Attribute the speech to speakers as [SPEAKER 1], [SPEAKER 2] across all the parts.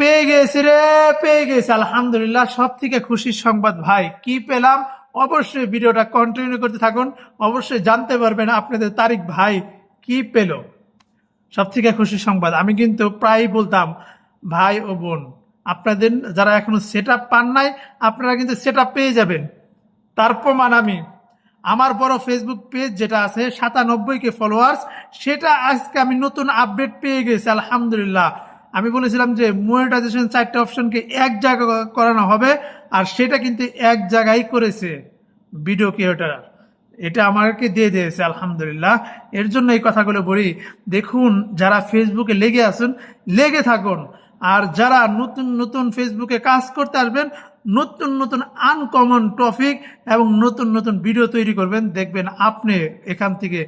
[SPEAKER 1] পেয়ে গেছি রে, পেয়ে গেছি। আলহামদুলিল্লাহ সব থেকে খুশির সংবাদ ভাই, কি পেলাম? অবশ্যই ভিডিওটা কন্টিনিউ করতে থাকুন। অবশ্যই জানতে পারবেন আপনাদের তারিক ভাই, কি পেল? সব থেকে খুশির সংবাদ, আমি কিন্তু প্রায়ই বলতাম, ভাই ও বোন, আপনাদের যারা এখনও সেট পান নাই, আপনারা কিন্তু সেট পেয়ে যাবেন। তার প্রমাণ আমি, আমার বড় ফেসবুক পেজ যেটা আছে, সাতানব্বই কে ফলোয়ার্স সেটা আজকে আমি নতুন আপডেট পেয়ে গেছি, আলহামদুলিল্লাহ। আমি বলেছিলাম যে মনিটাইজেশন চারটে অপশনকে এক জায়গায় করানো হবে, আর সেটা কিন্তু এক জায়গায় করেছে ভিডিও ক্রিয়েটার এটা আমাকে দিয়ে দিয়েছে, আলহামদুলিল্লাহ। এর জন্য এই কথাগুলো বলি। দেখুন, যারা ফেসবুকে লেগে আসুন লেগে থাকুন। আর যারা নতুন নতুন ফেসবুকে কাজ করতে আসবেন, নতুন নতুন আনকমন টপিক এবং নতুন নতুন ভিডিও তৈরি করবেন, দেখবেন আপনি এখান থেকে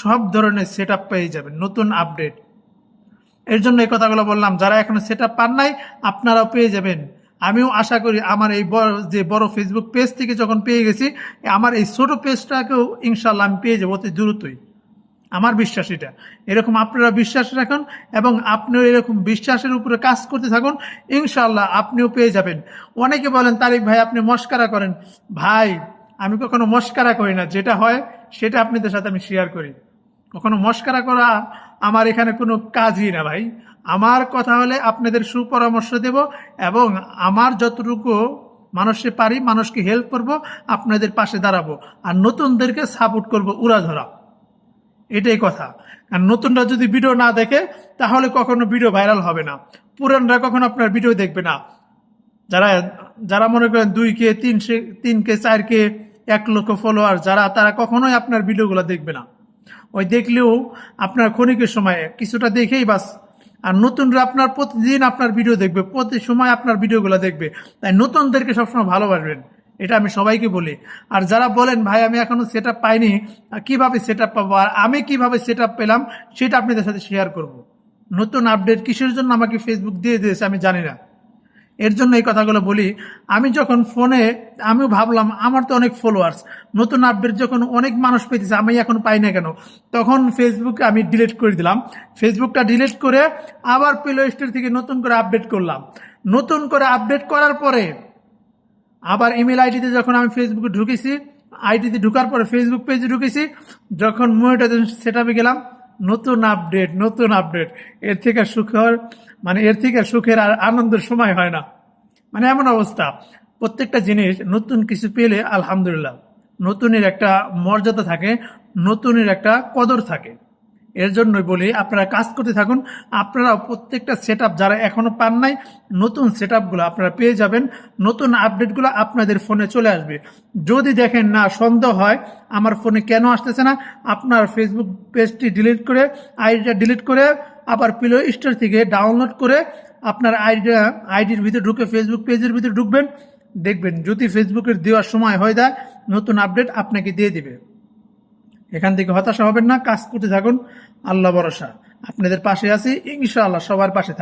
[SPEAKER 1] সব ধরনের সেট পেয়ে যাবেন, নতুন আপডেট এর জন্য এই কথাগুলো বললাম। যারা এখনও সেট পান নাই, আপনারাও পেয়ে যাবেন। আমিও আশা করি আমার এই বড় যে বড় ফেসবুক পেজ থেকে যখন পেয়ে গেছি, আমার এই ছোট পেজটাকেও ইনশাল্লাহ আমি পেয়ে যাব অতি দ্রুতই। আমার বিশ্বাস এটা। এরকম আপনারা বিশ্বাস রাখুন এবং আপনিও এরকম বিশ্বাসের উপরে কাজ করতে থাকুন ইনশাল্লাহ আপনিও পেয়ে যাবেন। অনেকে বলেন, তারিক ভাই, আপনি মস্কারা করেন। ভাই, আমি কখনো মস্কারা করি না। যেটা হয়, সেটা আপনাদের সাথে আমি শেয়ার করি। কখনো মস্কারা করা আমার এখানে কোনো কাজই না ভাই। আমার কথা হলে আপনাদের সুপরামর্শ দেব এবং আমার যতটুকু মানুষে পারি, মানুষকে হেল্প করব, আপনাদের পাশে দাঁড়াবো। আর নতুনদেরকে সাপোর্ট করব উড়া ধরা এটাই কথা। আর নতুনরা যদি ভিডিও না দেখে, তাহলে কখনো ভিডিও ভাইরাল হবে না। পুরানরা কখনো আপনার ভিডিও দেখবে না। যারা যারা মনে করেন দুই কে, তিন তিন কে, চার কে, এক লক্ষ ফলোয়ার যারা, তারা কখনোই আপনার ভিডিওগুলো দেখবে না। ওই দেখলেও আপনার ক্ষণিকের সময় কিছুটা দেখেই বাস। আর নতুনরা আপনার প্রতিদিন আপনার ভিডিও দেখবে, প্রতি সময় আপনার ভিডিওগুলো দেখবে। তাই নতুনদেরকে সবসময় ভালোবাসবেন, এটা আমি সবাইকে বলি। আর যারা বলেন, ভাই, আমি এখনও সেট আপ পাইনি কীভাবে সেট আপ পাবো, আর আমি কীভাবে সেট পেলাম, সেটা আপনাদের সাথে শেয়ার করব। নতুন আপডেট কিসের জন্য আমাকে ফেসবুক দিয়ে দিয়েছে আমি জানি না। এর জন্য এই কথাগুলো বলি। আমি যখন ফোনে আমিও ভাবলাম, আমার তো অনেক ফলোয়ার্স নতুন আপডেট যখন অনেক মানুষ পেতেছে আমি এখন পাই না কেন? তখন ফেসবুক আমি ডিলিট করে দিলাম। ফেসবুকটা ডিলিট করে আবার প্লে স্টোর থেকে নতুন করে আপডেট করলাম। নতুন করে আপডেট করার পরে আবার ইমেল আইডিতে যখন আমি ফেসবুকে ঢুকেছি আইডিতে ঢুকার পরে ফেসবুক পেজে ঢুকেছি, যখন মনিটাইজেশন সেট গেলাম নতুন আপডেট নতুন আপডেট এর থেকে সুখের মানে এর থেকে সুখের আর আনন্দের সময় হয় না। মানে এমন অবস্থা। প্রত্যেকটা জিনিস নতুন কিছু পেলে আলহামদুলিল্লাহ। নতুনের একটা মর্যাদা থাকে, নতুনের একটা কদর থাকে। এর জন্যই বলি, আপনারা কাজ করতে থাকুন। আপনারা প্রত্যেকটা সেট যারা এখনও পান নাই, নতুন সেট আপনারা পেয়ে যাবেন। নতুন আপডেটগুলো আপনাদের ফোনে চলে আসবে। যদি দেখেন না, সন্দেহ হয়, আমার ফোনে কেন আসতেছে না, আপনার ফেসবুক পেজটি ডিলিট করে আইডিটা ডিলিট করে, আবার প্লে স্টোর থেকে ডাউনলোড করে আপনার আইডিটা আইডির ভিতরে ঢুকে ফেসবুক পেজের ভিতরে ঢুকবেন। দেখবেন যদি ফেসবুকের দেওয়ার সময় হয়ে যায়, নতুন আপডেট আপনাকে দিয়ে দিবে। এখান থেকে হতাশা হবেন না, কাজ করতে থাকুন। আল্লাহ ভরসা। আপনাদের পাশে আছি। ইনশাআল্লাহ সবার পাশে